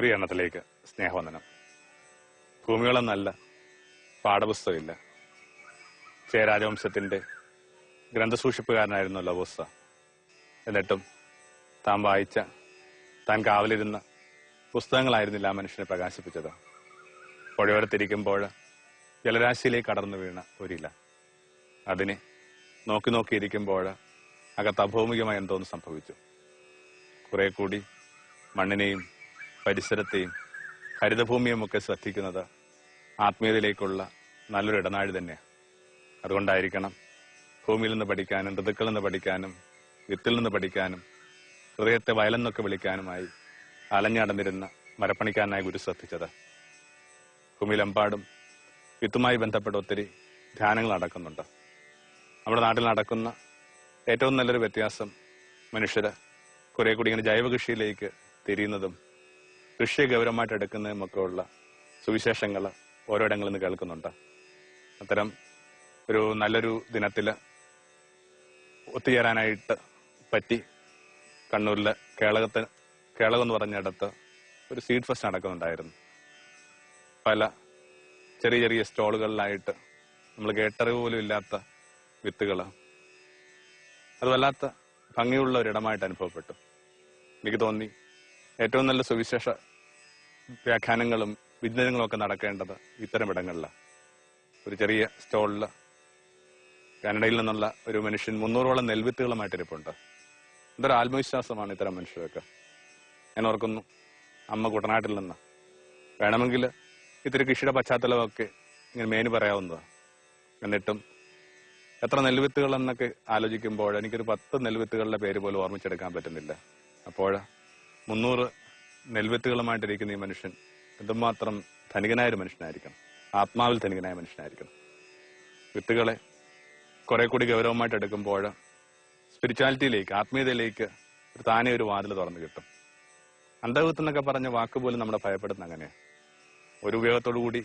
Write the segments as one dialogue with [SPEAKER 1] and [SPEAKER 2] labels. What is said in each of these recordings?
[SPEAKER 1] ഗുരുകരണത്തിലേക്ക് സ്നേഹവന്ദനം. ഭൂമിയോളം നല്ല പാഠപുസ്തകമില്ല. ചേരാജവംശത്തിന്റെ ഗ്രന്ഥസൂക്ഷിപ്പുകാരനായിരുന്നു ലവോസ. എന്നിട്ടും താൻ വായിച്ച താൻ കാവലിരുന്ന പുസ്തകങ്ങളായിരുന്നില്ല ആ മനുഷ്യനെ പ്രകാശിപ്പിച്ചത്. പുഴയോരത്തിരിക്കുമ്പോൾ ജലരാശിയിലേക്ക് കടന്നു വീണ ഒരില അതിനെ നോക്കി നോക്കിയിരിക്കുമ്പോൾ അകത്ത് അഭൗമികമായി എന്തോന്ന് സംഭവിച്ചു. കുറെ കൂടി മണ്ണിനെയും പരിസരത്തെയും ഹരിതഭൂമിയും ഒക്കെ ശ്രദ്ധിക്കുന്നത് ആത്മീയതയിലേക്കുള്ള നല്ലൊരു ഇടനാഴി തന്നെയാണ് അതുകൊണ്ടായിരിക്കണം ഭൂമിയിൽ നിന്ന് പഠിക്കാനും ഋതുക്കളിൽ നിന്ന് പഠിക്കാനും വിത്തിൽ നിന്ന് പഠിക്കാനും ഹൃദയത്തെ വയലെന്നൊക്കെ വിളിക്കാനുമായി അലഞ്ഞടന്നിരുന്ന മരപ്പണിക്കാരനായി ഗുരു ശ്രദ്ധിച്ചത്. ഭൂമിയിലെമ്പാടും വിത്തുമായി ബന്ധപ്പെട്ട ഒത്തിരി ധ്യാനങ്ങൾ നടക്കുന്നുണ്ട്. നമ്മുടെ നാട്ടിൽ നടക്കുന്ന ഏറ്റവും നല്ലൊരു വ്യത്യാസം മനുഷ്യർ കുറെ കൂടി ഇങ്ങനെ ജൈവകൃഷിയിലേക്ക് തിരിയുന്നതും കൃഷിയെ ഗൗരവമായിട്ട് എടുക്കുന്നതും ഒക്കെ ഉള്ള സുവിശേഷങ്ങൾ ഓരോയിടങ്ങളിൽ നിന്ന് കേൾക്കുന്നുണ്ട്. അത്തരം ഒരു നല്ലൊരു ദിനത്തിൽ ഒത്തുചേരാനായിട്ട് പറ്റി കണ്ണൂരിൽ കേളകത്തിന് കേളകം എന്ന് പറഞ്ഞിടത്ത് ഒരു സീഡ് ഫെസ്റ്റ് നടക്കുന്നുണ്ടായിരുന്നു. പല ചെറിയ ചെറിയ സ്റ്റോളുകളിലായിട്ട് നമ്മൾ കേട്ടറിവ് പോലും ഇല്ലാത്ത വിത്തുകൾ. അത് വല്ലാത്ത ഭംഗിയുള്ള ഒരിടമായിട്ട് അനുഭവപ്പെട്ടു. എനിക്ക് തോന്നി ഏറ്റവും നല്ല സുവിശേഷ വ്യാഖ്യാനങ്ങളും വിജ്ഞാനങ്ങളും ഒക്കെ നടക്കേണ്ടത് ഇത്തരം ഇടങ്ങളിലാണ് ഒരു ചെറിയ സ്റ്റോളിൽ കാനഡയിൽ നിന്നുള്ള ഒരു മനുഷ്യൻ മുന്നൂറോളം നെൽവിത്തുകളുമായിട്ട് ഇരിപ്പുണ്ട് എന്തൊരു ആത്മവിശ്വാസമാണ് ഇത്തരം മനുഷ്യരൊക്കെ. ഞാൻ ഓർക്കുന്നു അമ്മ കുട്ടനാട്ടിൽ നിന്ന്. വേണമെങ്കിൽ ഇത്തിരി കൃഷിയുടെ പശ്ചാത്തലമൊക്കെ ഇങ്ങനെ മേനു പറയാവുന്നതാണ് എന്നിട്ടും എത്ര നെൽവിത്തുകൾ എന്നൊക്കെ ആലോചിക്കുമ്പോൾ എനിക്കൊരു പത്ത് നെൽവിത്തുകളുടെ പേര് പോലും ഓർമ്മിച്ചെടുക്കാൻ പറ്റുന്നില്ല. അപ്പോൾ മുന്നൂറ് നെൽവിത്തുകളുമായിട്ടിരിക്കുന്ന ഈ മനുഷ്യൻ എന്തുമാത്രം ധനികനായ ഒരു മനുഷ്യനായിരിക്കണം. ആത്മാവിൽ ധനികനായ മനുഷ്യനായിരിക്കണം. വിത്തുകളെ കുറെ കൂടി ഗൗരവമായിട്ട് എടുക്കുമ്പോൾ സ്പിരിച്വാലിറ്റിയിലേക്ക് ആത്മീയതയിലേക്ക് ഒരു താനേ ഒരു വാതിൽ തുറന്നു കിട്ടും. അന്ധവിത്ത് എന്നൊക്കെ പറഞ്ഞ വാക്ക് പോലും നമ്മളെ ഭയപ്പെടുന്ന അങ്ങനെയാണ് ഒരു ഉപയോഗത്തോടു കൂടി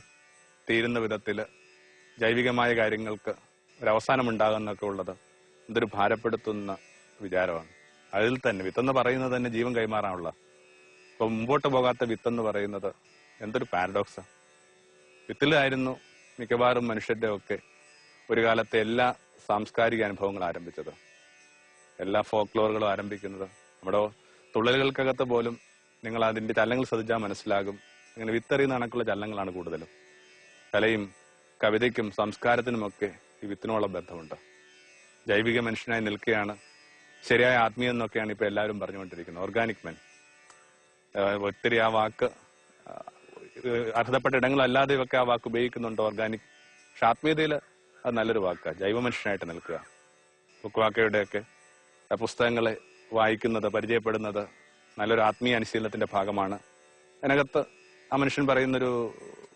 [SPEAKER 1] തീരുന്ന വിധത്തിൽ ജൈവികമായ കാര്യങ്ങൾക്ക് ഒരു അവസാനം ഉണ്ടാകുന്നൊക്കെ ഉള്ളത് എന്തൊരു ഭാരപ്പെടുത്തുന്ന വിചാരമാണ്. അതിൽ തന്നെ വിത്തെന്ന് പറയുന്നത് തന്നെ ജീവൻ കൈമാറാനുള്ള ഇപ്പൊ മുമ്പോട്ട് പോകാത്ത വിത്തെന്ന് പറയുന്നത് എന്തൊരു പാരഡോക്സാ വിത്തിലായിരുന്നു മിക്കവാറും മനുഷ്യന്റെ ഒക്കെ ഒരു കാലത്തെ എല്ലാ സാംസ്കാരിക അനുഭവങ്ങളും ആരംഭിച്ചത്. എല്ലാ ഫോക്ലോറുകളും ആരംഭിക്കുന്നത്. നമ്മുടെ തുള്ളലുകൾക്കകത്ത് പോലും നിങ്ങൾ അതിന്റെ ചലനങ്ങൾ ശ്രദ്ധിച്ചാൽ മനസ്സിലാകും. അങ്ങനെ വിത്തെറിയുന്ന കണക്കുള്ള ചലനങ്ങളാണ് കൂടുതലും. കലയും കവിതയ്ക്കും സംസ്കാരത്തിനുമൊക്കെ ഈ വിത്തിനോളം ബന്ധമുണ്ട്. ജൈവിക മനുഷ്യനായി നിൽക്കുകയാണ്. ശരിയായ ആത്മീയം എന്നൊക്കെയാണ് ഇപ്പൊ എല്ലാവരും പറഞ്ഞുകൊണ്ടിരിക്കുന്നത്. ഓർഗാനിക് മെൻ ഒത്തിരി ആ വാക്ക് അർഹതപ്പെട്ട ഇടങ്ങളല്ലാതെ ഇവക്കെ ആ വാക്ക് ഉപയോഗിക്കുന്നുണ്ട്? ഓർഗാനിക് പക്ഷെ ആത്മീയതയിൽ അത് നല്ലൊരു വാക്കാണ് ജൈവ മനുഷ്യനായിട്ട് നിൽക്കുക. ബുക്വാക്കയുടെയൊക്കെ പുസ്തകങ്ങളെ വായിക്കുന്നത് പരിചയപ്പെടുന്നത് നല്ലൊരു ആത്മീയ അനുശീലനത്തിന്റെ ഭാഗമാണ്. അതിനകത്ത് ആ മനുഷ്യൻ പറയുന്നൊരു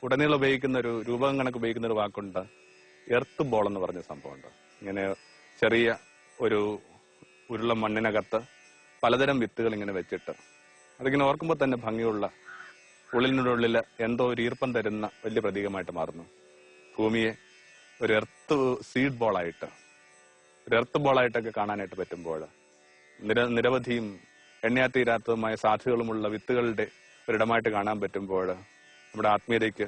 [SPEAKER 1] ഉടനീളം ഉപയോഗിക്കുന്ന ഒരു രൂപം കണക്ക് ഉപയോഗിക്കുന്ന ഒരു വാക്കുണ്ട്. എർത്ത് ബോൾ എന്ന് പറഞ്ഞ സംഭവമുണ്ട്. ഇങ്ങനെ ചെറിയ ഒരു ഉരുള മണ്ണിനകത്ത് പലതരം വിത്തുകൾ ഇങ്ങനെ വെച്ചിട്ട് അതിങ്ങനെ ഓർക്കുമ്പോൾ തന്നെ ഭംഗിയുള്ള ഉള്ളിനുള്ളിൽ എന്തോ ഒരു ഈർപ്പം തരുന്ന വലിയ പ്രതീകമായിട്ട് മാറുന്നു. ഭൂമിയെ ഒരു എർത്ത് സീഡ് ബോളായിട്ട് ഒരു എർത്ത് ബോളായിട്ടൊക്കെ കാണാനായിട്ട് പറ്റുമ്പോൾ നിര നിരവധിയും എണ്ണയാത്തീരാത്തതുമായ സാധ്യതകളുമുള്ള വിത്തുകളുടെ ഒരിടമായിട്ട് കാണാൻ പറ്റുമ്പോൾ നമ്മുടെ ആത്മീയതയ്ക്ക്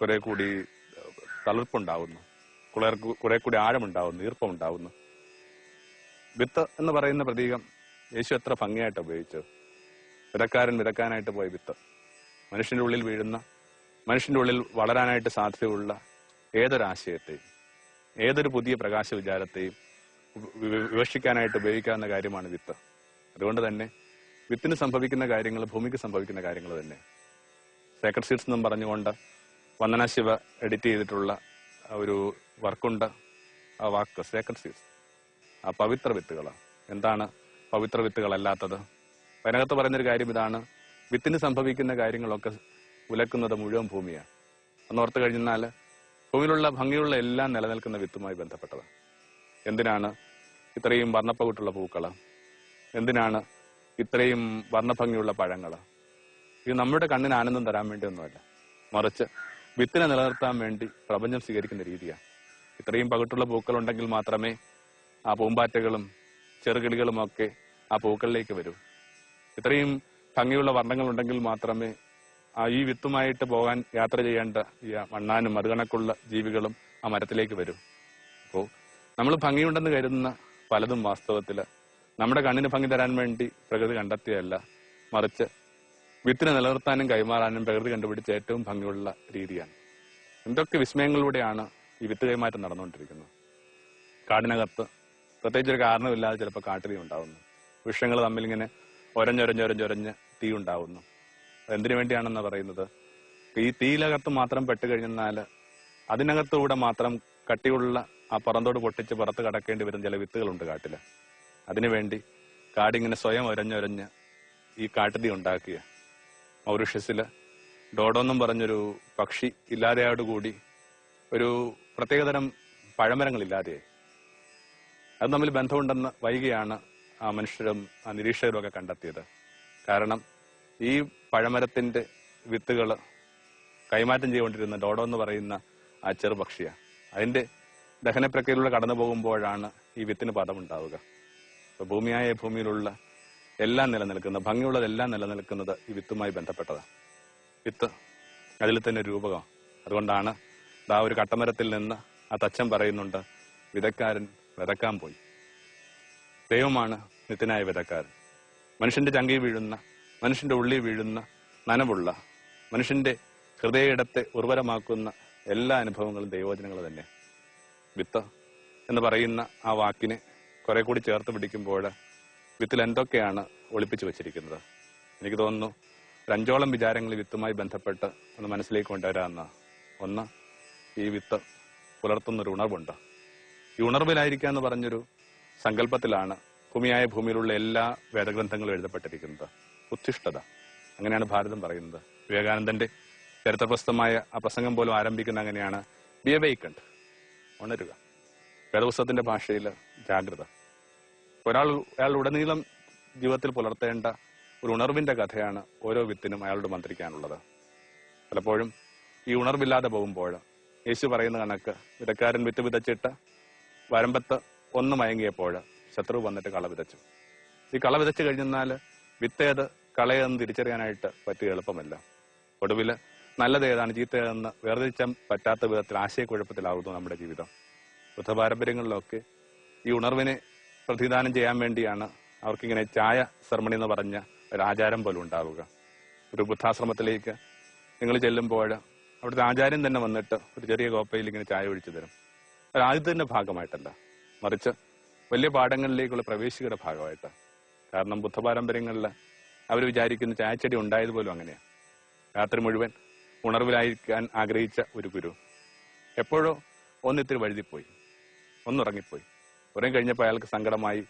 [SPEAKER 1] കുറെ കൂടി തളിർപ്പുണ്ടാവുന്നു. കുറെ കൂടി ആഴമുണ്ടാവുന്നു ഈർപ്പമുണ്ടാവുന്നു. വിത്ത് എന്ന് പറയുന്ന പ്രതീകം യേശു എത്ര ഭംഗിയായിട്ട് ഉപയോഗിച്ചു വിതക്കാരൻ വിതക്കാനായിട്ട് പോയ വിത്ത്. മനുഷ്യന്റെ ഉള്ളിൽ വീഴുന്ന മനുഷ്യന്റെ ഉള്ളിൽ വളരാനായിട്ട് സാധ്യതയുള്ള ഏതൊരാശയത്തെയും ഏതൊരു പുതിയ പ്രകാശ വിചാരത്തെയും വിവക്ഷിക്കാനായിട്ട് ഉപയോഗിക്കാവുന്ന കാര്യമാണ് വിത്ത്. അതുകൊണ്ട് തന്നെ വിത്തിന് സംഭവിക്കുന്ന കാര്യങ്ങൾ ഭൂമിക്ക് സംഭവിക്കുന്ന കാര്യങ്ങൾ തന്നെ. സേക്രഡ് സീഡ്സ് എന്നും പറഞ്ഞുകൊണ്ട് വന്ദന ശിവ എഡിറ്റ് ചെയ്തിട്ടുള്ള ഒരു വർക്കുണ്ട്. ആ വാക്ക് സേക്രഡ് സീഡ്സ് ആ പവിത്ര വിത്തുകൾ എന്താണ് പവിത്ര വിത്തുകളല്ലാത്തത്? അതിനകത്ത് പറയുന്നൊരു കാര്യം ഇതാണ്. വിത്തിന് സംഭവിക്കുന്ന കാര്യങ്ങളൊക്കെ ഉലക്കുന്നത് മുഴുവൻ ഭൂമിയാണ്. എന്നോർത്ത് കഴിഞ്ഞാൽ ഭൂമിയിലുള്ള ഭംഗിയുള്ള എല്ലാം നിലനിൽക്കുന്ന വിത്തുമായി ബന്ധപ്പെട്ടത് എന്തിനാണ് ഇത്രയും വർണപ്പകുട്ടുള്ള പൂക്കൾ എന്തിനാണ് ഇത്രയും വർണഭംഗിയുള്ള പഴങ്ങൾ ഇത് നമ്മുടെ കണ്ണിന് ആനന്ദം തരാൻ വേണ്ടിയൊന്നുമല്ല മറിച്ച് വിത്തിനെ നിലനിർത്താൻ വേണ്ടി പ്രപഞ്ചം സ്വീകരിക്കുന്ന രീതിയാണ്. ഇത്രയും പകിട്ടുള്ള പൂക്കളുണ്ടെങ്കിൽ മാത്രമേ ആ പൂമ്പാറ്റകളും ചെറുകിളികളും ഒക്കെ ആ പൂക്കളിലേക്ക് വരൂ. ഇത്രയും ഭംഗിയുള്ള വർണങ്ങൾ ഉണ്ടെങ്കിൽ മാത്രമേ ആ ഈ വിത്തുമായിട്ട് പോകാൻ യാത്ര ചെയ്യേണ്ട ഈ മണ്ണാനും മറുകണക്കുള്ള ജീവികളും ആ മരത്തിലേക്ക് വരും. അപ്പോൾ നമ്മൾ ഭംഗിയുണ്ടെന്ന് കരുതുന്ന പലതും വാസ്തവത്തിൽ നമ്മുടെ കണ്ണിന് ഭംഗി തരാൻ വേണ്ടി പ്രകൃതി കണ്ടെത്തിയല്ല മറിച്ച് വിത്തിനെ നിലനിർത്താനും കൈമാറാനും പ്രകൃതി കണ്ടുപിടിച്ച ഏറ്റവും ഭംഗിയുള്ള രീതിയാണ്. എന്തൊക്കെ വിസ്മയങ്ങളിലൂടെയാണ് ഈ വിത്ത് കൈമാറ്റം നടന്നുകൊണ്ടിരിക്കുന്നത്? കാടിനകത്ത് പ്രത്യേകിച്ച് ഒരു കാരണമില്ലാതെ ചിലപ്പോൾ കാട്ടിലും ഉണ്ടാവുന്നു. വൃക്ഷങ്ങൾ തമ്മിൽ ഇങ്ങനെ ഒരഞ്ഞൊരഞ്ഞൊരഞ്ഞൊരഞ്ഞ് തീ ഉണ്ടാവുന്നു. എന്തിനു വേണ്ടിയാണെന്ന് പറയുന്നത്? ഈ തീയിലകത്ത് മാത്രം പെട്ട് അതിനകത്തൂടെ മാത്രം കട്ടിയുള്ള ആ പറന്തോട് പൊട്ടിച്ച് പുറത്ത് കടക്കേണ്ടി വരുന്ന ചില വിത്തുകളുണ്ട് കാട്ടിൽ. അതിനുവേണ്ടി കാടിങ്ങനെ സ്വയം ഒരഞ്ഞൊരഞ്ഞ് ഈ കാട്ടുതീ ഉണ്ടാക്കിയ മൗറിഷ്യസിൽ ഡോഡോന്നും പറഞ്ഞൊരു പക്ഷി ഇല്ലാതെയോടുകൂടി ഒരു പ്രത്യേകതരം പഴമരങ്ങൾ ഇല്ലാതെയായി അത് തമ്മിൽ ബന്ധമുണ്ടെന്ന് വൈകിയാണ് മനുഷ്യരും ആ നിരീക്ഷകരും ഒക്കെ കണ്ടെത്തിയത്. കാരണം ഈ പഴമരത്തിന്റെ വിത്തുകൾ കൈമാറ്റം ചെയ്തുകൊണ്ടിരുന്ന ഡോഡോ എന്ന് പറയുന്ന ആ ചെറുപക്ഷിയാണ് അതിന്റെ ദഹന പ്രക്രിയയിലൂടെ കടന്നു പോകുമ്പോഴാണ് ഈ വിത്തിന് പദമുണ്ടാവുക. അപ്പൊ ഭൂമിയായ ഭൂമിയിലുള്ള എല്ലാം നിലനിൽക്കുന്ന ഭംഗിയുള്ളതെല്ലാം നിലനിൽക്കുന്നത് ഈ വിത്തുമായി ബന്ധപ്പെട്ടതാണ് വിത്ത് അതിൽ തന്നെ രൂപകം. അതുകൊണ്ടാണ് ദാ ഒരു കട്ടമരത്തിൽ നിന്ന് ആ തച്ചൻ പറയുന്നുണ്ട് വിതക്കാരൻ വിതക്കാൻ പോയി. ദൈവമാണ് നിത്യനായ വിതക്കാരൻ മനുഷ്യന്റെ ചങ്കി വീഴുന്ന മനുഷ്യന്റെ ഉള്ളി വീഴുന്ന നനവുള്ള മനുഷ്യന്റെ ഹൃദയയിടത്തെ ഉർവരമാക്കുന്ന എല്ലാ അനുഭവങ്ങളും ദൈവവചനങ്ങൾ തന്നെ. വിത്ത് എന്ന് പറയുന്ന ആ വാക്കിനെ കുറെ കൂടി ചേർത്ത് പിടിക്കുമ്പോൾ വിത്തിൽ എന്തൊക്കെയാണ് ഒളിപ്പിച്ചു വെച്ചിരിക്കുന്നത്? എനിക്ക് തോന്നുന്നു രഞ്ചോളം വിചാരങ്ങൾ വിത്തുമായി ബന്ധപ്പെട്ട് ഒന്ന് മനസ്സിലേക്ക് കൊണ്ടുവരാമെന്ന ഒന്ന് ഈ വിത്ത് പുലർത്തുന്നൊരു ഉണർവുണ്ട്. ഈ ഉണർവിലായിരിക്കുക എന്ന് പറഞ്ഞൊരു സങ്കല്പത്തിലാണ് ഭൂമിയായ ഭൂമിയിലുള്ള എല്ലാ വേദഗ്രന്ഥങ്ങളും എഴുതപ്പെട്ടിരിക്കുന്നത്. ഉത്തിഷ്ഠത. അങ്ങനെയാണ് ഭാരതം പറയുന്നത്. വിവേകാനന്ദന്റെ ചരിത്രപ്രസ്തമായ ആ പ്രസംഗം പോലും ആരംഭിക്കുന്ന അങ്ങനെയാണ്. ബി ഉണരുക. വേദപുസ്തകത്തിന്റെ ഭാഷയിൽ ജാഗ്രത. ഒരാൾ അയാൾ ഉടനീളം ജീവിതത്തിൽ പുലർത്തേണ്ട ഒരു ഉണർവിന്റെ കഥയാണ് ഓരോ വിത്തിനും അയാളോട് മന്ത്രിക്കാനുള്ളത്. പലപ്പോഴും ഈ ഉണർവില്ലാതെ പോകുമ്പോൾ യേശു പറയുന്ന കണക്ക് വിതക്കാരൻ വിത്ത് വിതച്ചിട്ട് വരമ്പത്ത് ഒന്ന് മയങ്ങിയപ്പോൾ ശത്രു വന്നിട്ട് കള വിതച്ചു. ഈ കള വിതച്ചു കഴിഞ്ഞാൽ വിത്തേത് കളയെന്ന് തിരിച്ചറിയാനായിട്ട് പറ്റിയ എളുപ്പമല്ല. ഒടുവിൽ നല്ലത് ഏതാണ് ചീത്ത ഏതെന്ന് വേർതിരിച്ചാൻ പറ്റാത്ത വിധത്തിൽ ആശയക്കുഴപ്പത്തിലാകുന്നു നമ്മുടെ ജീവിതം. ബുദ്ധപാരമ്പര്യങ്ങളിലൊക്കെ ഈ ഉണർവിനെ പ്രതിദാനം ചെയ്യാൻ വേണ്ടിയാണ് അവർക്കിങ്ങനെ ചായ സെർമണി എന്ന് പറഞ്ഞ ഒരു ആചാരം പോലും ഉണ്ടാവുക. ഒരു ബുദ്ധാശ്രമത്തിലേക്ക് നിങ്ങൾ ചെല്ലുമ്പോൾ അവിടുത്തെ ആചാര്യൻ തന്നെ വന്നിട്ട് ഒരു ചെറിയ കോപ്പയിൽ ഇങ്ങനെ ചായ ഒഴിച്ചു തരും. ഒരു ആദ്യത്തിന്റെ ഭാഗമായിട്ടല്ല. മറിച്ച് വലിയ പാഠങ്ങളിലേക്കുള്ള പ്രവേശികയുടെ ഭാഗമായിട്ടാണ് കാരണം ബുദ്ധപാരമ്പര്യങ്ങളിൽ അവർ വിചാരിക്കുന്ന ചായച്ചെടി ഉണ്ടായത് പോലും അങ്ങനെയാണ് രാത്രി മുഴുവൻ ഉണർവിലായിരിക്കാൻ ആഗ്രഹിച്ച ഒരു ഗുരു എപ്പോഴോ ഒന്നിത്തിരി വഴുതിപ്പോയി. ഒന്നുറങ്ങിപ്പോയി. ഉറങ്ങി കഴിഞ്ഞപ്പോൾ അയാൾക്ക് സങ്കടമായി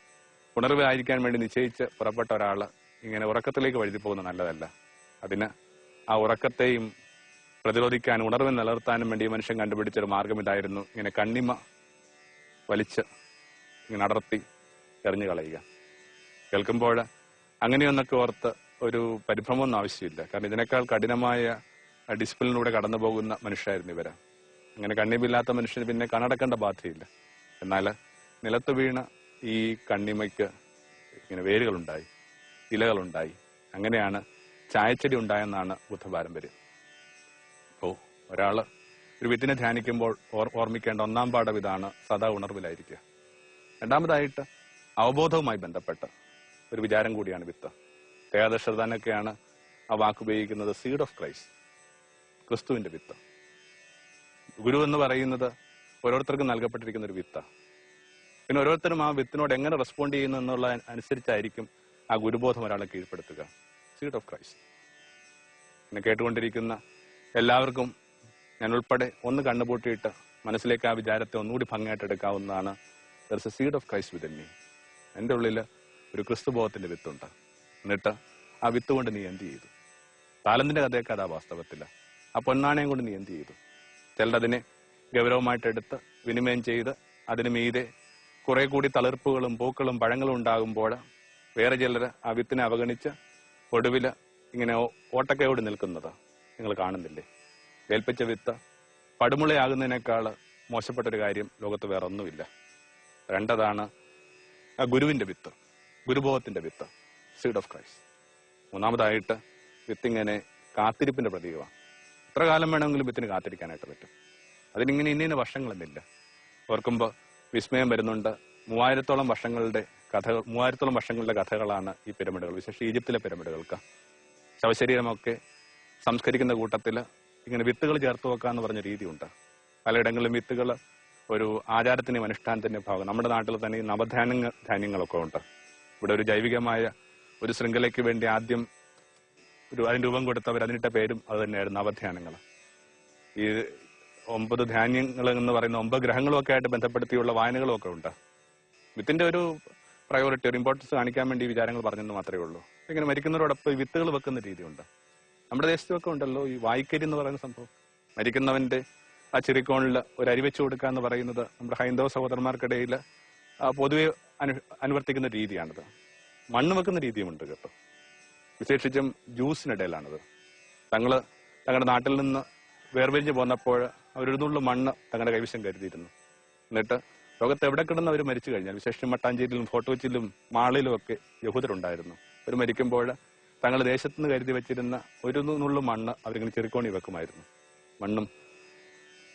[SPEAKER 1] ഉണർവിലായിരിക്കാൻ വേണ്ടി നിശ്ചയിച്ച് പുറപ്പെട്ട ഒരാൾ ഇങ്ങനെ ഉറക്കത്തിലേക്ക് വഴുതി പോകുന്നത് നല്ലതല്ല. അതിന് ആ ഉറക്കത്തെയും പ്രതിരോധിക്കാൻ ഉണർവ് നിലനിർത്താനും വേണ്ടി മനുഷ്യൻ കണ്ടുപിടിച്ചൊരു മാർഗം ഇതായിരുന്നു. ഇങ്ങനെ കണ്ണിമ വലിച്ച് ഇങ്ങനെ അടർത്തി എറിഞ്ഞു കളയുക. കേൾക്കുമ്പോൾ അങ്ങനെയൊന്നൊക്കെ ഓർത്ത് ഒരു പരിഭ്രമമൊന്നും ആവശ്യമില്ല. കാരണം ഇതിനേക്കാൾ കഠിനമായ ഡിസിപ്ലിനിലൂടെ കടന്നു പോകുന്ന മനുഷ്യരായിരുന്നു ഇവരാ. അങ്ങനെ കണ്ണിമില്ലാത്ത മനുഷ്യന് പിന്നെ കണ്ണടക്കേണ്ട ബാധ്യതയില്ല. എന്നാൽ നിലത്ത് വീണ ഈ കണ്ണിമയ്ക്ക് ഇങ്ങനെ വേരുകളുണ്ടായി ഇലകളുണ്ടായി. അങ്ങനെയാണ് ചായച്ചെടി ഉണ്ടായെന്നാണ് ബുദ്ധപാരമ്പര്യം. അപ്പോൾ ഒരാൾ ഒരു വിത്തിനെ ധ്യാനിക്കുമ്പോൾ ഓർ- ഓർമ്മിക്കേണ്ട ഒന്നാം പാഠം ഇതാണ്. സദാ ഉണർവിലായിരിക്കുക. രണ്ടാമതായിട്ട് അവബോധവുമായി ബന്ധപ്പെട്ട ഒരു വിചാരം കൂടിയാണ് വിത്ത്. ഏകാദശതാനൊക്കെയാണ് ആ വാക്ക് ഉപയോഗിക്കുന്നത് സീഡ് ഓഫ് ക്രൈസ്റ്റ് ക്രിസ്തുവിന്റെ വിത്ത്. ഗുരു എന്ന് പറയുന്നത് ഓരോരുത്തർക്കും നൽകപ്പെട്ടിരിക്കുന്ന ഒരു വിത്ത. പിന്നെ ഓരോരുത്തരും ആ വിത്തിനോട് എങ്ങനെ റെസ്പോണ്ട് ചെയ്യുന്നു എന്നുള്ള അനുസരിച്ചായിരിക്കും ആ ഗുരുബോധം ഒരാളെ കീഴ്പ്പെടുത്തുക. സീഡ് ഓഫ് ക്രൈസ്റ്റ് എന്നെ കേട്ടുകൊണ്ടിരിക്കുന്ന എല്ലാവർക്കും ഞാൻ ഉൾപ്പെടെ ഒന്ന് കണ്ണുപൂട്ടിയിട്ട് മനസ്സിലേക്ക് ആ വിചാരത്തെ ഒന്നുകൂടി ഭംഗിയായിട്ട് എടുക്കാവുന്നതാണ് there's a seed of Christ within me എന്റെ ഉള്ളിൽ ഒരു ക്രിസ്തുബോധത്തിന്റെ വിത്തുണ്ട്. എന്നിട്ട് ആ വിത്ത് കൊണ്ട് നീ എന്ത് ചെയ്തു? താലന്തിന്റെ കഥയൊക്കെ അതാ വാസ്തവത്തില്ല ആ പൊന്നാണയം കൊണ്ട് നീ എന്ത് ചെയ്തു? ചിലരതിനെ ഗൗരവമായിട്ട് എടുത്ത് വിനിമയം ചെയ്ത് അതിന് മീതെ കുറെ കൂടി തളിർപ്പുകളും പൂക്കളും പഴങ്ങളും ഉണ്ടാകുമ്പോൾ വേറെ ചിലർ ആ വിത്തിനെ അവഗണിച്ച് ഒടുവിൽ ഇങ്ങനെ ഓട്ടക്കയോട് നിൽക്കുന്നത് നിങ്ങൾ കാണുന്നില്ലേ? ഏൽപ്പിച്ച വിത്ത് പടുമുളയാകുന്നതിനേക്കാൾ മോശപ്പെട്ട ഒരു കാര്യം ലോകത്ത് വേറെ ഒന്നുമില്ല രണ്ടതാണ് ഗുരുവിന്റെ വിത്ത് ഗുരുബോധത്തിന്റെ വിത്ത് സീഡ് ഓഫ് ക്രൈസ്റ്റ് മൂന്നാമതായിട്ട് വിത്ത് ഇങ്ങനെ കാത്തിരിപ്പിന്റെ പ്രതീകമാണ്. എത്ര കാലം വേണമെങ്കിലും വിത്തിന് കാത്തിരിക്കാനായിട്ട് പറ്റും. അതിനിങ്ങനെ ഇന്നിന്ന വർഷങ്ങളൊന്നുമില്ല. ഓർക്കുമ്പോൾ വിസ്മയം വരുന്നുണ്ട്. മൂവായിരത്തോളം വർഷങ്ങളുടെ കഥകൾ മൂവായിരത്തോളം വർഷങ്ങളുടെ കഥകളാണ് ഈ പിരമിഡുകൾ വിശേഷിച്ച് ഈജിപ്തിലെ പിരമിഡുകൾക്ക്. ശവശരീരമൊക്കെ സംസ്കരിക്കുന്ന കൂട്ടത്തിൽ ഇങ്ങനെ വിത്തുകൾ ചേർത്ത് വെക്കുക എന്ന് പറഞ്ഞ രീതിയുണ്ട്. പലയിടങ്ങളിലും വിത്തുകൾ ഒരു ആചാരത്തിന്റെയും അനുഷ്ഠാനത്തിന്റെ ഭാഗം. നമ്മുടെ നാട്ടിൽ തന്നെ ഈ നവധാന്യങ്ങൾ ധാന്യങ്ങളൊക്കെ ഉണ്ട്. ഇവിടെ ഒരു ജൈവികമായ ഒരു ശൃംഖലയ്ക്ക് വേണ്ടി ആദ്യം ഒരു അതിന് രൂപം കൊടുത്തവർ അതിനിട്ട പേരും അത് തന്നെയായിരുന്നു നവധ്യാനങ്ങൾ ഈ ഒമ്പത് ധാന്യങ്ങൾ എന്ന് പറയുന്ന ഒമ്പത് ഗ്രഹങ്ങളും ഒക്കെ ആയിട്ട് ബന്ധപ്പെടുത്തിയുള്ള വായനകളും ഒക്കെ ഉണ്ട്. വിത്തിന്റെ ഒരു പ്രയോറിറ്റി ഒരു ഇമ്പോർട്ടൻസ് കാണിക്കാൻ വേണ്ടി വിചാരങ്ങൾ പറഞ്ഞെന്ന് മാത്രമേ ഉള്ളൂ. ഇങ്ങനെ മരിക്കുന്നവരോടൊപ്പം വിത്തുകൾ വെക്കുന്ന രീതിയുണ്ട്. നമ്മുടെ ദേശത്തൊക്കെ ഉണ്ടല്ലോ ഈ വായിക്കരി എന്ന് പറയുന്ന സംഭവം. മരിക്കുന്നവന്റെ ആ ചിറിക്കോണിൽ ഒരു അരി വെച്ചു കൊടുക്കുക എന്ന് പറയുന്നത് നമ്മുടെ ഹൈന്ദവ സഹോദരന്മാർക്കിടയിൽ പൊതുവെ അനു അനുവർത്തിക്കുന്ന രീതിയാണിത്. മണ്ണ് വെക്കുന്ന രീതിയുമുണ്ട് കേട്ടോ. വിശേഷിച്ചും ജ്യൂസിനിടയിലാണിത്. തങ്ങൾ തങ്ങളുടെ നാട്ടിൽ നിന്ന് വേർപിരിഞ്ഞ് പോന്നപ്പോൾ അവരൊരു നുള്ളു മണ്ണ് തങ്ങളുടെ കൈവശം കരുതിയിരുന്നു. എന്നിട്ട് ലോകത്ത് എവിടെ കിടന്ന് അവർ മരിച്ചു കഴിഞ്ഞാൽ വിശേഷം മട്ടാഞ്ചേരിയിലും ഫോർട്ട് മാളിലും ഒക്കെ യഹൂദരുണ്ടായിരുന്നു. അവർ മരിക്കുമ്പോൾ തങ്ങളുടെ ദേശത്തുനിന്ന് കരുതി വെച്ചിരുന്ന ഒരു നുള്ളു മണ്ണ് അവരിങ്ങനെ ചെറുക്കോണി വെക്കുമായിരുന്നു. മണ്ണും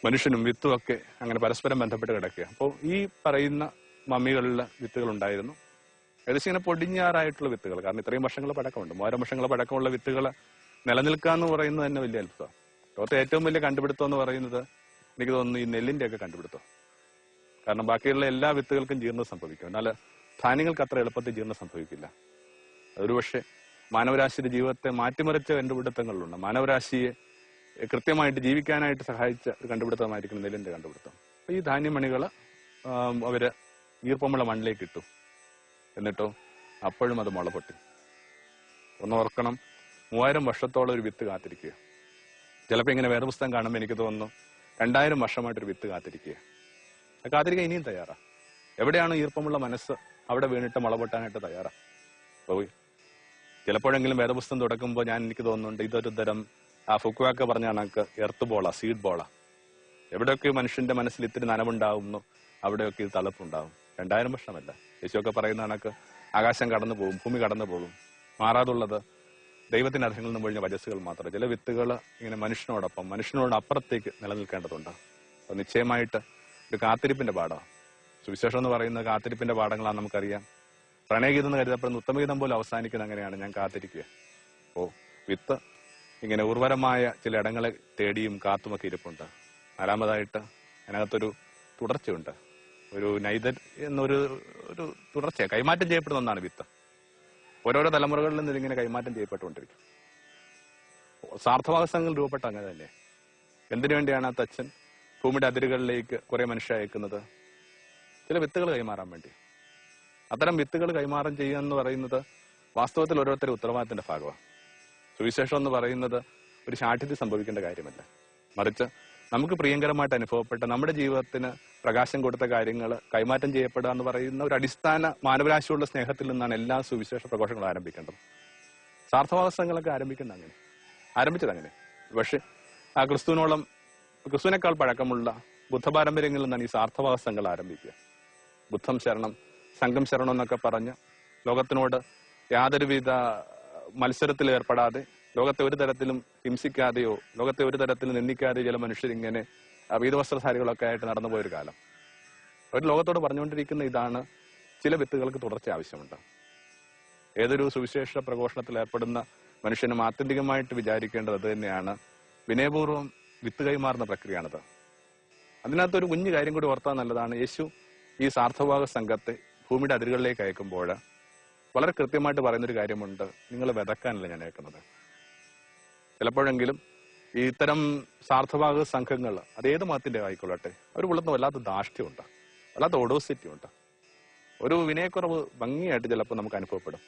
[SPEAKER 1] മനുഷ്യനും വിത്തും ഒക്കെ അങ്ങനെ പരസ്പരം ബന്ധപ്പെട്ട് കിടക്കുക. അപ്പോൾ ഈ പറയുന്ന മമ്മികളിൽ വിത്തുകൾ ഉണ്ടായിരുന്നു ഏകദേശം ഇങ്ങനെ പൊടിഞ്ഞാറായിട്ടുള്ള വിത്തുകൾ. കാരണം ഇത്രയും വർഷങ്ങൾ പഴക്കമുണ്ട്. മൂവായിരം വർഷങ്ങൾ പഴക്കമുള്ള വിത്തുകൾ നിലനിൽക്കുക എന്ന് പറയുന്നത് തന്നെ വലിയ അത്ഭുതം. ലോകത്തെ ഏറ്റവും വലിയ കണ്ടുപിടുത്തം എന്ന് പറയുന്നത് എനിക്ക് തോന്നുന്നു ഈ നെല്ലിന്റെ ഒക്കെ കണ്ടുപിടുത്തം. കാരണം ബാക്കിയുള്ള എല്ലാ വിത്തുകൾക്കും ജീർണം സംഭവിക്കും. എന്നാൽ ധാന്യങ്ങൾക്ക് അത്ര എളുപ്പത്തിൽ ജീർണം സംഭവിക്കില്ല. അതൊരു പക്ഷേ മാനവരാശിയുടെ ജീവിതത്തെ മാറ്റിമറിച്ച കണ്ടുപിടുത്തങ്ങളിലുണ്ട് മാനവരാശിയെ കൃത്യമായിട്ട് ജീവിക്കാനായിട്ട് സഹായിച്ച ഒരു കണ്ടുപിടുത്തമായിരിക്കും നെല്ലിന്റെ കണ്ടുപിടുത്തം. ഈ ധാന്യമണികൾ അവർ ഈർപ്പമുള്ള മണ്ണിലേക്ക് ഇട്ടു. എന്നിട്ടോ അപ്പോഴും അത് മുള പൊട്ടി ഒന്ന് ഓർക്കണം മൂവായിരം വർഷത്തോളം ഒരു വിത്ത് കാത്തിരിക്കുക. ചിലപ്പോൾ ഇങ്ങനെ വേദപുസ്തകം കാണുമ്പോൾ എനിക്ക് തോന്നുന്നു രണ്ടായിരം വർഷമായിട്ടൊരു വിത്ത് കാത്തിരിക്കുക. കാത്തിരിക്കാൻ ഇനിയും തയ്യാറാ. എവിടെയാണ് ഈർപ്പമുള്ള മനസ്സ് അവിടെ വീണിട്ട് മുള പൊട്ടാനായിട്ട് തയ്യാറാ ചിലപ്പോഴെങ്കിലും വേദപുസ്തകം തുടക്കുമ്പോൾ ഞാൻ എനിക്ക് തോന്നുന്നുണ്ട് ഇതൊരു തരം ആ ഫുക്വാക്ക പറഞ്ഞ കണക്ക് എർത്ത് ബോള സീഡ് ബോള എവിടെയൊക്കെ മനുഷ്യന്റെ മനസ്സിൽ ഇത്തിരി നനവുണ്ടാവുന്നു അവിടെയൊക്കെ ഇത് തളപ്പുണ്ടാവും രണ്ടായിരം വർഷമല്ല യേശുവൊക്കെ പറയുന്ന കണക്ക് ആകാശം കടന്നു പോകും ഭൂമി കടന്നു പോകും. മാറാതുള്ളത് ദൈവത്തിന്റെ അർഹങ്ങളിൽ നിന്ന് ഒഴിഞ്ഞ വജസ്സുകൾ മാത്രം. ചില വിത്തുകൾ ഇങ്ങനെ മനുഷ്യനോടൊപ്പം മനുഷ്യനോട് അപ്പുറത്തേക്ക് നിലനിൽക്കേണ്ടതുണ്ട്. അപ്പൊ നിശ്ചയമായിട്ട് ഒരു കാത്തിരിപ്പിന്റെ പാഠമാണ് സുവിശേഷം എന്ന് പറയുന്നത് കാത്തിരിപ്പിന്റെ പാഠങ്ങളാണ് നമുക്കറിയാം. പ്രണയഗീതം എന്ന് കരുതപ്പെടുന്ന ഉത്തമഗീതം പോലും അവസാനിക്കുന്നത് അങ്ങനെയാണ്. ഞാൻ കാത്തിരിക്കുക ഓ വിത്ത് ഇങ്ങനെ ഉർവരമായ ചില ഇടങ്ങളെ തേടിയും കാത്തുമൊക്കെ ഇരിപ്പുണ്ട്. നാലാമതായിട്ട് അതിനകത്തൊരു തുടർച്ചയുണ്ട്. ഒരു നൈതൻ എന്നൊരു ഒരു തുടർച്ച കൈമാറ്റം ചെയ്യപ്പെടുന്ന ഒന്നാണ് വിത്ത്. ഓരോരോ തലമുറകളിൽ നിന്ന് ഇതിങ്ങനെ കൈമാറ്റം ചെയ്യപ്പെട്ടുകൊണ്ടിരിക്കും. സാർത്ഥവാസങ്ങൾ രൂപപ്പെട്ട അങ്ങനെ തന്നെ. എന്തിനു വേണ്ടിയാണ് ആ തച്ചൻ ഭൂമിയുടെ അതിരുകളിലേക്ക് കുറെ മനുഷ്യ അയക്കുന്നത്? ചില വിത്തുകൾ കൈമാറാൻ വേണ്ടി. അത്തരം വിത്തുകൾ കൈമാറാൻ ചെയ്യുക എന്ന് പറയുന്നത് വാസ്തവത്തിൽ ഓരോരുത്തരുടെ ഉത്തരവാദിത്തത്തിന്റെ ഭാഗമാണ്. സുവിശേഷം എന്ന് പറയുന്നത് ഒരു ശാഠ്യത്തിൽ സംഭവിക്കേണ്ട കാര്യമല്ല. മറിച്ച് നമുക്ക് പ്രിയങ്കരമായിട്ട് അനുഭവപ്പെട്ട നമ്മുടെ ജീവിതത്തിന് പ്രകാശം കൊടുത്ത കാര്യങ്ങൾ കൈമാറ്റം ചെയ്യപ്പെടുക എന്ന് പറയുന്ന ഒരു അടിസ്ഥാന മാനവരാശിയുള്ള സ്നേഹത്തിൽ നിന്നാണ് എല്ലാ സുവിശേഷ പ്രഘോഷങ്ങളും ആരംഭിക്കേണ്ടത്. സാർത്ഥവാസങ്ങളൊക്കെ ആരംഭിക്കുന്നത് അങ്ങനെ. ആരംഭിച്ചത് അങ്ങനെ. പക്ഷെ ആ ക്രിസ്തുവിനോളം ക്രിസ്തുവിനേക്കാൾ പഴക്കമുള്ള ബുദ്ധ പാരമ്പര്യങ്ങളിൽ നിന്നാണ് ഈ സാർത്ഥവാസങ്ങൾ ആരംഭിക്കുക. ബുദ്ധം ശരണം സംഘം ശരണം എന്നൊക്കെ പറഞ്ഞ് ലോകത്തിനോട് യാതൊരുവിധ മത്സരത്തിൽ ഏർപ്പെടാതെ ലോകത്തെ ഒരു തരത്തിലും ഹിംസിക്കാതെയോ ലോകത്തെ ഒരു തരത്തിലും നിന്ദിക്കാതെയോ ചില മനുഷ്യരിങ്ങനെ വീതവസ്ത്രധാരികളൊക്കെ ആയിട്ട് നടന്നു പോയൊരു കാലം. ഒരു ലോകത്തോട് പറഞ്ഞുകൊണ്ടിരിക്കുന്ന ഇതാണ് ചില വിത്തുകൾക്ക് തുടർച്ച ആവശ്യമുണ്ട്. ഏതൊരു സുവിശേഷ പ്രഘോഷണത്തിൽ ഏർപ്പെടുന്ന മനുഷ്യനും ആത്യന്തികമായിട്ട് വിചാരിക്കേണ്ടത് അത് തന്നെയാണ്. വിനയപൂർവം വിത്ത് കൈമാറുന്ന പ്രക്രിയയാണത്. അതിനകത്ത് ഒരു കുഞ്ഞു കാര്യം കൂടി ഓർത്താൽ നല്ലതാണ്. യേശു ഈ സാർത്ഥഭാഗ സംഘത്തെ ഭൂമിയുടെ അതിരുകളിലേക്ക് അയക്കുമ്പോൾ വളരെ കൃത്യമായിട്ട് പറയുന്നൊരു കാര്യമുണ്ട്. നിങ്ങൾ വിതക്കാനല്ല ഞാൻ കേൾക്കുന്നത് ചിലപ്പോഴെങ്കിലും ഇത്തരം സാർത്ഥഭാഗ സംഘങ്ങൾ അതേത് മതത്തിന്റെ ആയിക്കൊള്ളട്ടെ? അവർ പുള്ളുന്ന വല്ലാത്ത ധാർഷ്ട്യമുണ്ട് വല്ലാത്ത ഒഡോസിറ്റി ഉണ്ട് ഒരു വിനയക്കുറവ് ഭംഗിയായിട്ട് ചിലപ്പോൾ നമുക്ക് അനുഭവപ്പെടും.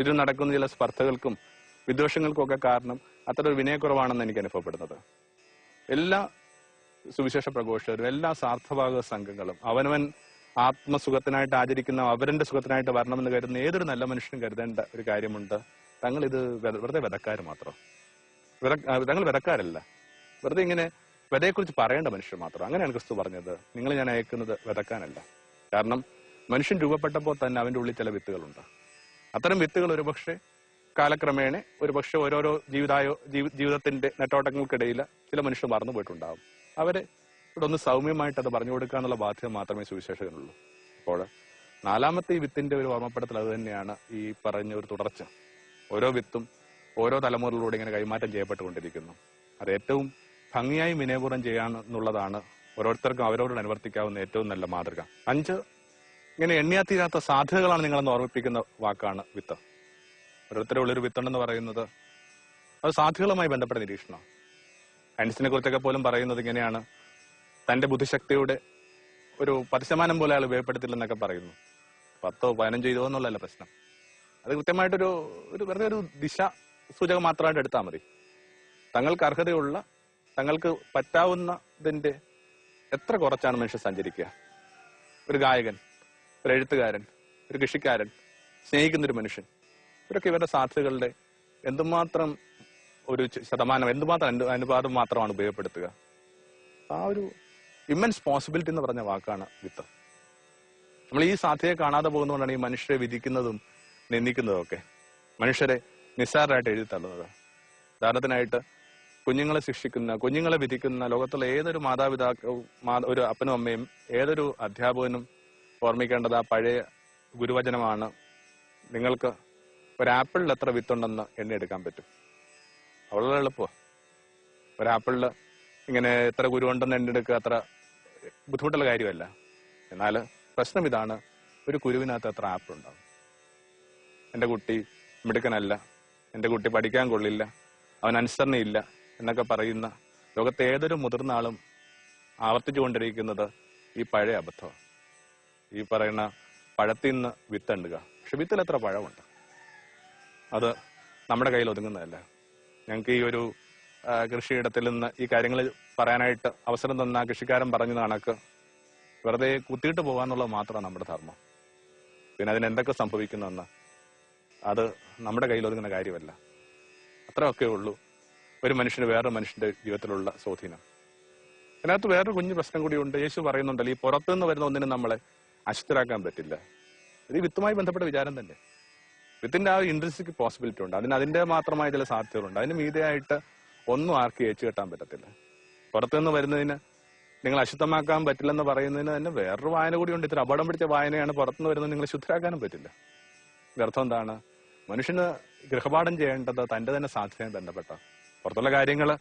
[SPEAKER 1] ഇതിൽ നടക്കുന്ന ചില സ്പർദ്ധകൾക്കും വിദ്വേഷങ്ങൾക്കും ഒക്കെ കാരണം അത്ര ഒരു വിനയക്കുറവാണെന്ന് എനിക്ക് അനുഭവപ്പെടുന്നത്. എല്ലാ സുവിശേഷ പ്രഘോഷകരും എല്ലാ സാർത്ഥഭാഗ സംഘങ്ങളും അവനവൻ ആത്മസുഖത്തിനായിട്ട് ആചരിക്കുന്ന അവരന്റെ സുഖത്തിനായിട്ട് വരണമെന്ന് കരുതുന്ന ഏതൊരു നല്ല മനുഷ്യനും കരുതേണ്ട ഒരു കാര്യമുണ്ട്. തങ്ങൾ ഇത് വെറുതെ വിതക്കാർ മാത്രം. തങ്ങൾ വിതക്കാരല്ല. വെറുതെ ഇങ്ങനെ വിതയെക്കുറിച്ച് പറയേണ്ട മനുഷ്യർ മാത്രം. അങ്ങനെയാണ് ക്രിസ്തു പറഞ്ഞത്. നിങ്ങൾ ഞാൻ അയക്കുന്നത് വിതക്കാനല്ല. കാരണം മനുഷ്യൻ രൂപപ്പെട്ടപ്പോൾ തന്നെ അവന്റെ ഉള്ളിൽ ചില വിത്തുകളുണ്ട്. അത്തരം വിത്തുകൾ ഒരുപക്ഷെ കാലക്രമേണ ഒരുപക്ഷെ ഓരോരോ ജീവിതായോ ജീവിതത്തിന്റെ നെട്ടോട്ടങ്ങൾക്കിടയിൽ ചില മനുഷ്യർ മറന്നു പോയിട്ടുണ്ടാവും അവരെ ഇവിടെ ഒന്ന് സൗമ്യമായിട്ട് അത് പറഞ്ഞു കൊടുക്കുക എന്നുള്ള ബാധ്യത മാത്രമേ സുവിശേഷകനുള്ളൂ. അപ്പോൾ നാലാമത്തെ ഈ വിത്തിന്റെ ഒരു ഓർമ്മപ്പെടുത്തൽ അത് തന്നെയാണ് ഈ പറഞ്ഞ ഒരു തുടർച്ച. ഓരോ വിത്തും ഓരോ തലമുറയിലൂടെ ഇങ്ങനെ കൈമാറ്റം ചെയ്യപ്പെട്ടുകൊണ്ടിരിക്കുന്നു. അത് ഏറ്റവും ഭംഗിയായി വിനയപൂർവം ചെയ്യാന്നുള്ളതാണ് ഓരോരുത്തർക്കും അവരോട് അനുവർത്തിക്കാവുന്ന ഏറ്റവും നല്ല മാതൃക. അഞ്ച് ഇങ്ങനെ എണ്ണിയാത്തീരാത്ത സാധ്യതകളാണ് നിങ്ങളെന്ന് ഓർമ്മിപ്പിക്കുന്ന വാക്കാണ് വിത്ത്. ഓരോരുത്തരുടെ ഉള്ളൊരു വിത്തുണ്ടെന്ന് പറയുന്നത് അത് സാധ്യതകളുമായി ബന്ധപ്പെട്ട നിരീക്ഷണം ഐൻസ്റ്റീനെ കുറിച്ചൊക്കെ പോലും പറയുന്നത് ഇങ്ങനെയാണ്. തന്റെ ബുദ്ധിശക്തിയുടെ ഒരു പത്ത് ശതമാനം പോലും അയാൾ ഉപയോഗപ്പെടുത്തില്ലെന്നൊക്കെ പറയുന്നു. പത്തോ പതിനഞ്ചോ ഇരുപതോ എന്നുള്ളതല്ല പ്രശ്നം. അത് കൃത്യമായിട്ടൊരു ഒരു വെറുതെ ഒരു ദിശ സൂചകം മാത്രമായിട്ട് എടുത്താൽ മതി. തങ്ങൾക്ക് അർഹതയുള്ള തങ്ങൾക്ക് പറ്റാവുന്നതിന്റെ എത്ര കുറച്ചാണ് മനുഷ്യൻ സഞ്ചരിക്കുക? ഒരു ഗായകൻ ഒരു എഴുത്തുകാരൻ ഒരു കൃഷിക്കാരൻ സ്നേഹിക്കുന്ന ഒരു മനുഷ്യൻ. ഇവരൊക്കെ ഇവരുടെ സാധ്യതകളുടെ എന്തുമാത്രം ഒരു ശതമാനം എന്തുമാത്രം അനുപാതം മാത്രമാണ് ഉപയോഗപ്പെടുത്തുക? ആ ഒരു ഇമ്മൻസ് പോസിബിലിറ്റി എന്ന് പറഞ്ഞ വാക്കാണ് വിത്ത്. നമ്മൾ ഈ സാധ്യത കാണാതെ പോകുന്നതുകൊണ്ടാണ് ഈ മനുഷ്യരെ വിധിക്കുന്നതും നിന്ദിക്കുന്നതും ഒക്കെ. മനുഷ്യരെ നിസ്സാരമായിട്ട് എഴുതി തള്ളുന്നത്. ഉദാഹരണത്തിനായിട്ട് കുഞ്ഞുങ്ങളെ ശിക്ഷിക്കുന്ന കുഞ്ഞുങ്ങളെ വിധിക്കുന്ന ലോകത്തുള്ള ഏതൊരു മാതാപിതാക്കളും ഒരു അപ്പനും അമ്മയും ഏതൊരു അധ്യാപകനും ഓർമ്മിക്കേണ്ടത് ആ പഴയ ഗുരുവചനമാണ്. നിങ്ങൾക്ക് ഒരു ആപ്പിളിൽ എത്ര വിത്തുണ്ടെന്ന് എണ്ണിയെടുക്കാൻ പറ്റും? വളരെ എളുപ്പമാണ് ഒരു ആപ്പിളിൽ ഇങ്ങനെ എത്ര കുരുണ്ടെന്ന് എണ്ണിയെടുക്കുക അത്ര ബുദ്ധിമുട്ടുള്ള കാര്യമല്ല. എന്നാൽ പ്രശ്നം ഇതാണ് ഒരു കുരുവിനകത്ത് അത്ര ആപ്പ് ഉണ്ടാവും. എന്റെ കുട്ടി മിടുക്കനല്ല എന്റെ കുട്ടി പഠിക്കാൻ കൊള്ളില്ല അവൻ അനുസരണയില്ല എന്നൊക്കെ പറയുന്ന ലോകത്തെ ഏതൊരു മുതിർന്ന ആളും ആവർത്തിച്ചുകൊണ്ടിരിക്കുന്നത് ഈ പഴയ അബദ്ധമാണ് ഈ പറയുന്ന പഴത്തിൽ നിന്ന് വിത്തണ്ടുക പക്ഷെ വിത്തിൽ എത്ര പഴമുണ്ട്. അത് നമ്മുടെ കയ്യിൽ ഒതുങ്ങുന്നതല്ല. ഞങ്ങൾക്ക് ഈ ഒരു കൃഷിയിടത്തിൽ നിന്ന് ഈ കാര്യങ്ങൾ പറയാനായിട്ട് അവസരം തന്ന കൃഷിക്കാരൻ പറഞ്ഞു കണക്ക്. വെറുതെ കുത്തിയിട്ട് പോകാന്നുള്ളത് മാത്രമാണ് നമ്മുടെ ധർമ്മം. പിന്നെ അതിനെന്തൊക്കെ സംഭവിക്കുന്നെന്ന്. അത് നമ്മുടെ കയ്യിൽ ഒതുങ്ങുന്ന കാര്യമല്ല. അത്രയൊക്കെ ഉള്ളൂ. ഒരു മനുഷ്യന് വേറൊരു മനുഷ്യന്റെ ജീവിതത്തിലുള്ള സ്വാധീനം. അതിനകത്ത് വേറൊരു കുഞ്ഞു പ്രശ്നം കൂടിയുണ്ട് യേശു പറയുന്നുണ്ടല്ലോ ഈ പുറത്തു നിന്ന് വരുന്ന ഒന്നിനും നമ്മളെ അശുദ്ധരാക്കാൻ പറ്റില്ല. ഇത് വിത്തുമായി ബന്ധപ്പെട്ട വിചാരം തന്നെ. വിത്തിന്റെ ആ ഇൻട്രസ്റ്റിക്ക് പോസിബിലിറ്റി ഉണ്ട്. അതിന് അതിന്റെ മാത്രമായ ചില സാധ്യതകളുണ്ട്. അതിന് മീതെയായിട്ട് ഒന്നും ആർക്കും ഏച്ചു കെട്ടാൻ പറ്റത്തില്ല. പുറത്തുനിന്ന് വരുന്നതിന് നിങ്ങൾ അശുദ്ധമാക്കാൻ പറ്റില്ലെന്ന് പറയുന്നതിന് തന്നെ വേറൊരു വായന കൂടിയുണ്ട് ഇത്ര അപകടം പിടിച്ച വായനയാണ് പുറത്തുനിന്ന് വരുന്നത് നിങ്ങൾ ശുദ്ധരാക്കാനും പറ്റില്ല. അർത്ഥം എന്താണ്? മനുഷ്യന് ഗൃഹപാഠം ചെയ്യേണ്ടത് തന്റെ തന്നെ സാധ്യതയും ബന്ധപ്പെട്ട പുറത്തുള്ള കാര്യങ്ങൾ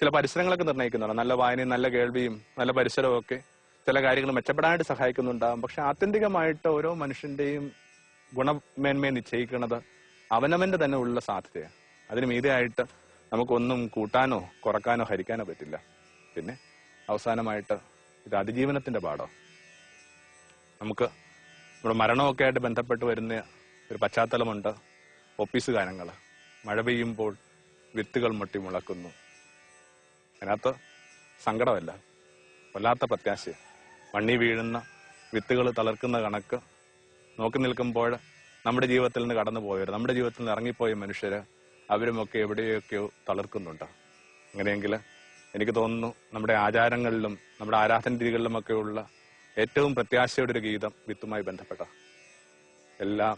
[SPEAKER 1] ചില പരിസരങ്ങളൊക്കെ നിർണയിക്കുന്നുണ്ട്. നല്ല വായനയും നല്ല കേൾവിയും നല്ല പരിസരവും ഒക്കെ ചില കാര്യങ്ങൾ മെച്ചപ്പെടാനായിട്ട് സഹായിക്കുന്നുണ്ടാകും പക്ഷെ ആത്യന്തികമായിട്ട് ഓരോ മനുഷ്യന്റെയും ഗുണമേന്മയെ നിശ്ചയിക്കുന്നത് അവനവന്റെ തന്നെ ഉള്ള സാധ്യതയാണ്. അതിന് മീതെയായിട്ട് നമുക്കൊന്നും കൂട്ടാനോ കുറക്കാനോ ഹരിക്കാനോ പറ്റില്ല. പിന്നെ അവസാനമായിട്ട് ഇത് അതിജീവനത്തിന്റെ പാഠം. നമുക്ക് നമ്മുടെ മരണമൊക്കെ ആയിട്ട് ബന്ധപ്പെട്ട് വരുന്ന ഒരു പശ്ചാത്തലമുണ്ട്. ഒപ്പീസ് ഗാനങ്ങൾ മഴ പെയ്യുമ്പോൾ വിത്തുകൾ മുട്ടി മുളക്കുന്നു. അതിനകത്ത് സങ്കടമല്ല. വല്ലാത്ത പ്രത്യാശ മണ്ണി വീഴുന്ന വിത്തുകൾ തളർക്കുന്ന കണക്ക് നോക്കി നിൽക്കുമ്പോൾ നമ്മുടെ ജീവിതത്തിൽ നിന്ന് കടന്നു പോയവർ നമ്മുടെ ജീവിതത്തിൽ നിന്ന് ഇറങ്ങിപ്പോയ മനുഷ്യര് അവരുമൊക്കെ എവിടെയൊക്കെയോ തളർക്കുന്നുണ്ട്? അങ്ങനെയെങ്കിൽ എനിക്ക് തോന്നുന്നു നമ്മുടെ ആചാരങ്ങളിലും നമ്മുടെ ആരാധന രീതികളിലുമൊക്കെ ഉള്ള ഏറ്റവും പ്രത്യാശയുടെ ഒരു ഗീതം വിത്തുമായി ബന്ധപ്പെട്ട എല്ലാം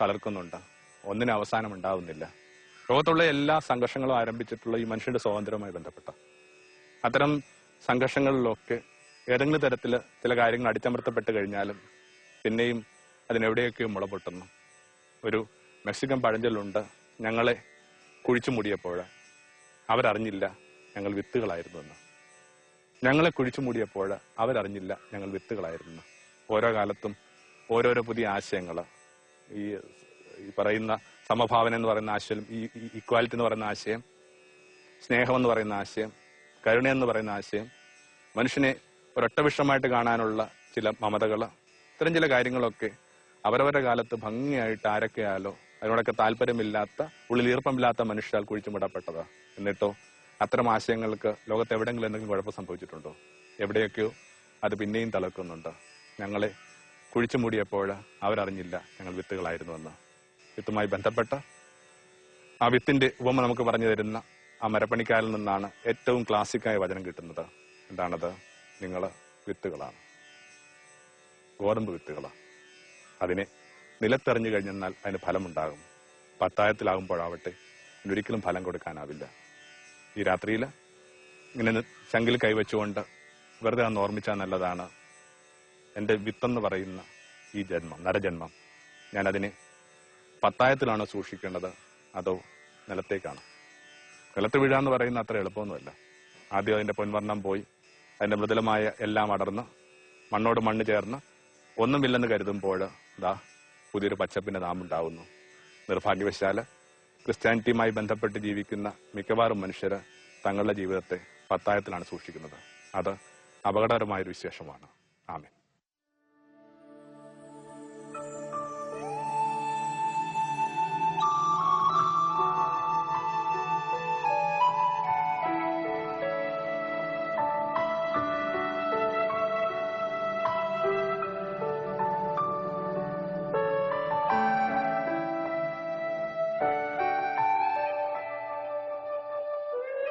[SPEAKER 1] തളർക്കുന്നുണ്ട്? ഒന്നിനും അവസാനം ഉണ്ടാവുന്നില്ല. ലോകത്തുള്ള എല്ലാ സംഘർഷങ്ങളും ആരംഭിച്ചിട്ടുള്ള ഈ മനുഷ്യന്റെ സ്വാതന്ത്ര്യവുമായി ബന്ധപ്പെട്ട അത്തരം സംഘർഷങ്ങളിലൊക്കെ ഏതെങ്കിലും തരത്തിൽ ചില കാര്യങ്ങൾ അടിച്ചമർത്തപ്പെട്ട് കഴിഞ്ഞാലും പിന്നെയും അതിനെവിടെയൊക്കെയോ മുളപൊട്ടുന്നു. ഒരു മെക്സിക്കൻ പഴഞ്ചൊല്ലുണ്ട് ഞങ്ങളെ കുഴിച്ചു മൂടിയപ്പോൾ അവരറിഞ്ഞില്ല ഞങ്ങൾ വിത്തുകളായിരുന്നു എന്ന്. ഞങ്ങളെ കുഴിച്ചു മൂടിയപ്പോൾ അവരറിഞ്ഞില്ല ഞങ്ങൾ വിത്തുകളായിരുന്നു. ഓരോ കാലത്തും ഓരോരോ പുതിയ ആശയങ്ങൾ ഈ ഈ പറയുന്ന സമഭാവന എന്ന് പറയുന്ന ആശയം ഈ ഇക്വാലിറ്റി എന്ന് പറയുന്ന ആശയം സ്നേഹം എന്ന് പറയുന്ന ആശയം കരുണ എന്ന് പറയുന്ന ആശയം മനുഷ്യനെ ഒരൊട്ട വിഷമായിട്ട് കാണാനുള്ള ചില മമതകൾ ഇത്തരം ചില കാര്യങ്ങളൊക്കെ അവരവരുടെ കാലത്ത് ഭംഗിയായിട്ട് ആരൊക്കെയാലോ അതിനോടൊക്കെ താല്പര്യമില്ലാത്ത ഉള്ളിൽ ഈർപ്പമില്ലാത്ത മനുഷ്യരാൽ കുഴിച്ചുമിടപ്പെട്ടത് എന്നിട്ടോ അത്തരം ആശയങ്ങൾക്ക് ലോകത്ത് എവിടെയെങ്കിലും എന്തെങ്കിലും കുഴപ്പം സംഭവിച്ചിട്ടുണ്ടോ? എവിടെയൊക്കെയോ അത് പിന്നെയും തളർക്കുന്നുണ്ട് ഞങ്ങളെ കുഴിച്ചു മൂടിയപ്പോൾ അവരറിഞ്ഞില്ല ഞങ്ങൾ വിത്തുകളായിരുന്നു എന്ന് വിത്തുമായി ബന്ധപ്പെട്ട ആ വിത്തിന്റെ ഉപമ നമുക്ക് പറഞ്ഞു തരുന്ന ആ മരപ്പണിക്കാരിൽ നിന്നാണ് ഏറ്റവും ക്ലാസിക്കായ വചനം കിട്ടുന്നത്. എന്താണത്? നിങ്ങൾ വിത്തുകളാണ്. ഗോതമ്പ് വിത്തുകളാണ് അതിനെ നിലത്തെറിഞ്ഞു കഴിഞ്ഞാൽ അതിന് ഫലമുണ്ടാകും. പത്തായത്തിലാകുമ്പോഴാവട്ടെ ഒരിക്കലും ഫലം കൊടുക്കാനാവില്ല. ഈ രാത്രിയിൽ ഇങ്ങനെ ചങ്കിൽ കൈവച്ചുകൊണ്ട് വെറുതെ അന്ന് ഓർമ്മിച്ചാൽ നല്ലതാണ്. എന്റെ വിത്തെന്ന് പറയുന്ന ഈ ജന്മം നരജന്മം ഞാനതിനെ പത്തായത്തിലാണ് സൂക്ഷിക്കേണ്ടത്? അതോ നിലത്തേക്കാണ്? നിലത്ത് വീഴാന്ന് പറയുന്ന അത്ര എളുപ്പമൊന്നുമല്ല. ആദ്യം അതിന്റെ പൊൻവർണം പോയി അതിന്റെ മൃദുലമായ എല്ലാം അടർന്ന് മണ്ണോട് മണ്ണ് ചേർന്ന് ഒന്നുമില്ലെന്ന് കരുതുമ്പോൾ ദാ പുതിയൊരു പച്ചപ്പിന്റെ നാമുണ്ടാവുന്നു. നിർഭാഗ്യവശാൽ ക്രിസ്ത്യാനിറ്റിയുമായി ബന്ധപ്പെട്ട് ജീവിക്കുന്ന മിക്കവാറും മനുഷ്യർ തങ്ങളുടെ ജീവിതത്തെ പത്തായത്തിലാണ് സൂക്ഷിക്കുന്നത്. അത് അപകടകരമായൊരു വിശേഷമാണ്. ആമേ